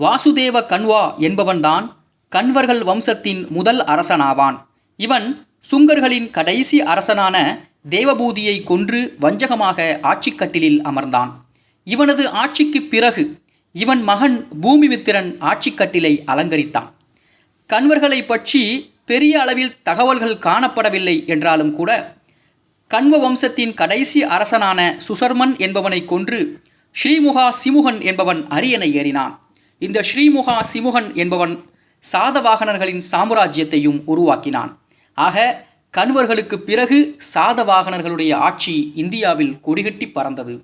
வாசுதேவ கன்வா என்பவன்தான் கன்வர்கள் வம்சத்தின் முதல் அரசனாவான். இவன் சுங்கர்களின் கடைசி அரசனான தேவபூதியை கொன்று வஞ்சகமாக ஆட்சிக்கட்டிலில் அமர்ந்தான். இவனது ஆட்சிக்குப் பிறகு இவன் மகன் பூமிமித்திரன் ஆட்சிக்கட்டிலை அலங்கரித்தான். கன்வர்களை பற்றி பெரிய அளவில் தகவல்கள் காணப்படவில்லை என்றாலும் கூட கண்வ வம்சத்தின் கடைசி அரசனான சுசர்மன் என்பவனை கொன்று ஸ்ரீமுகா சிமுகன் என்பவன் அரியணை ஏறினான். இந்த ஸ்ரீமுகா சிமுகன் என்பவன் சாதவாகனர்களின் சாம்ராஜ்யத்தையும் உருவாக்கினான். ஆக கண்வர்களுக்கு பிறகு சாதவாகனர்களுடைய ஆட்சி இந்தியாவில் கொடிகட்டி பறந்தது.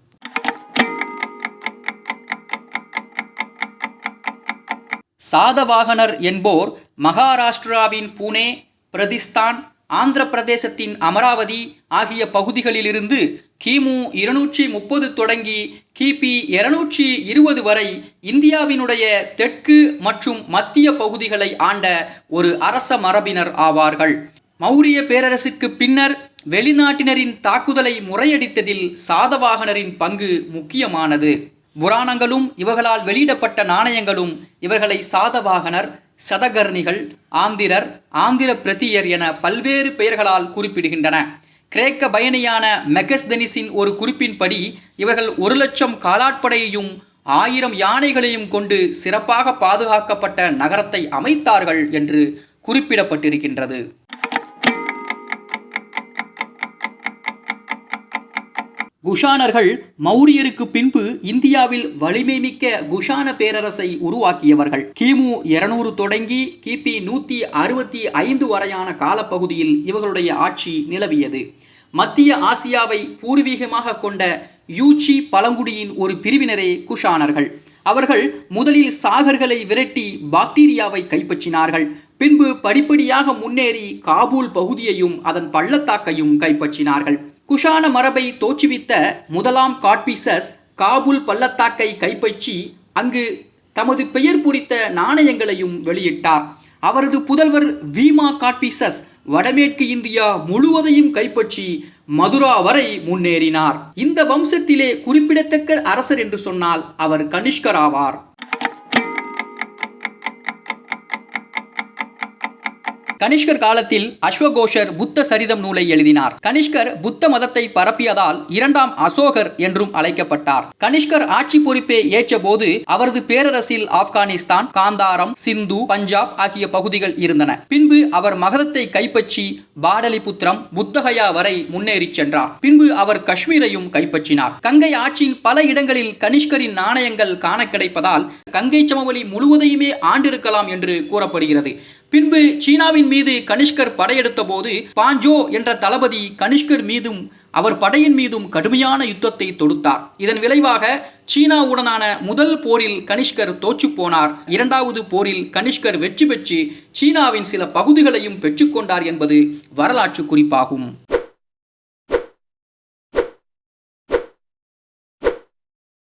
சாதவாகனர் என்போர் மகாராஷ்டிராவின் புனே பிரதிஸ்தான் ஆந்திர பிரதேசத்தின் அமராவதி ஆகிய பகுதிகளிலிருந்து கிமு இருநூற்றி முப்பது தொடங்கி கிபி இருநூற்றி இருபது வரை இந்தியாவினுடைய தெற்கு மற்றும் மத்திய பகுதிகளை ஆண்ட ஒரு அரச மரபினர் ஆவார்கள். மௌரிய பேரரசுக்கு பின்னர் வெளிநாட்டினரின் தாக்குதலை முறையடித்ததில் சாதவாகனரின் பங்கு முக்கியமானது. புராணங்களும் இவர்களால் வெளியிடப்பட்ட நாணயங்களும் இவர்களை சாதவாகனர் சதகர்ணிகள் ஆந்திரர் ஆந்திர பிரதியர் என பல்வேறு பெயர்களால் குறிப்பிடுகின்றன. கிரேக்க பயணியான மெகஸ்தெனிஸின் ஒரு குறிப்பின்படி இவர்கள் ஒரு லட்சம் காலாட்படையையும் ஆயிரம் யானைகளையும் கொண்டு சிறப்பாக பாதுகாக்கப்பட்ட நகரத்தை அமைத்தார்கள் என்று குறிப்பிடப்பட்டிருக்கின்றது. குஷானர்கள் மௌரியருக்கு பின்பு இந்தியாவில் வலிமை மிக்க குஷான பேரரசை உருவாக்கியவர்கள். கிமு இருநூறு தொடங்கி கிபி நூற்றி அறுபத்தி ஐந்து வரையான காலப்பகுதியில் இவர்களுடைய ஆட்சி நிலவியது. மத்திய ஆசியாவை பூர்வீகமாக கொண்ட யூச்சி பழங்குடியின் ஒரு பிரிவினரே குஷானர்கள். அவர்கள் முதலில் சாகர்களை விரட்டி பாக்டீரியாவை கைப்பற்றினார்கள். பின்பு படிப்படியாக முன்னேறி காபூல் பகுதியையும் அதன் பள்ளத்தாக்கையும் கைப்பற்றினார்கள். குஷான மரபை தோற்றுவித்த முதலாம் காட்பீசஸ் காபூல் பள்ளத்தாக்கை கைப்பற்றி அங்கு தமது பெயர் பொறித்த நாணயங்களையும் வெளியிட்டார். அவரது புதல்வர் வீமா காட்பீசஸ் வடமேற்கு இந்தியா முழுவதையும் கைப்பற்றி மதுரா வரை முன்னேறினார். இந்த வம்சத்திலே குறிப்பிடத்தக்க அரசர் என்று சொன்னால் அவர் கனிஷ்கர் ஆவார். கனிஷ்கர் காலத்தில் அஸ்வகோஷர் புத்த சரிதம் நூலை எழுதினார். கனிஷ்கர் புத்த மதத்தை பரப்பியதால் இரண்டாம் அசோகர் என்றும் அழைக்கப்பட்டார். கனிஷ்கர் ஆட்சி பொறுப்பை ஏற்ற போது அவரது பேரரசில் ஆப்கானிஸ்தான் காந்தாரம் சிந்து பஞ்சாப் ஆகிய பகுதிகள் இருந்தன. பின்பு அவர் மகதத்தை கைப்பற்றி பாடலிபுத்திரம் புத்தகயா வரை முன்னேறி சென்றார். பின்பு அவர் காஷ்மீரையும் கைப்பற்றினார். கங்கை ஆற்றின் பல இடங்களில் கனிஷ்கரின் நாணயங்கள் காண கிடைப்பதால் கங்கை சமவெளி முழுவதையுமே ஆண்டிருக்கலாம் என்று கூறப்படுகிறது. பின்பு சீனாவின் மீது கனிஷ்கர் படையெடுத்த போது பாஞ்சோ என்ற தளபதி கனிஷ்கர் மீதும் அவர் படையின் மீதும் கடுமையான யுத்தத்தை தொடுத்தார். இதன் விளைவாக சீனாவுடனான முதல் போரில் கனிஷ்கர் தோற்று போனார். இரண்டாவது போரில் கனிஷ்கர் வெற்றி பெற்று சீனாவின் சில பகுதிகளையும் பெற்றுக்கொண்டார் என்பது வரலாற்று குறிப்பாகும்.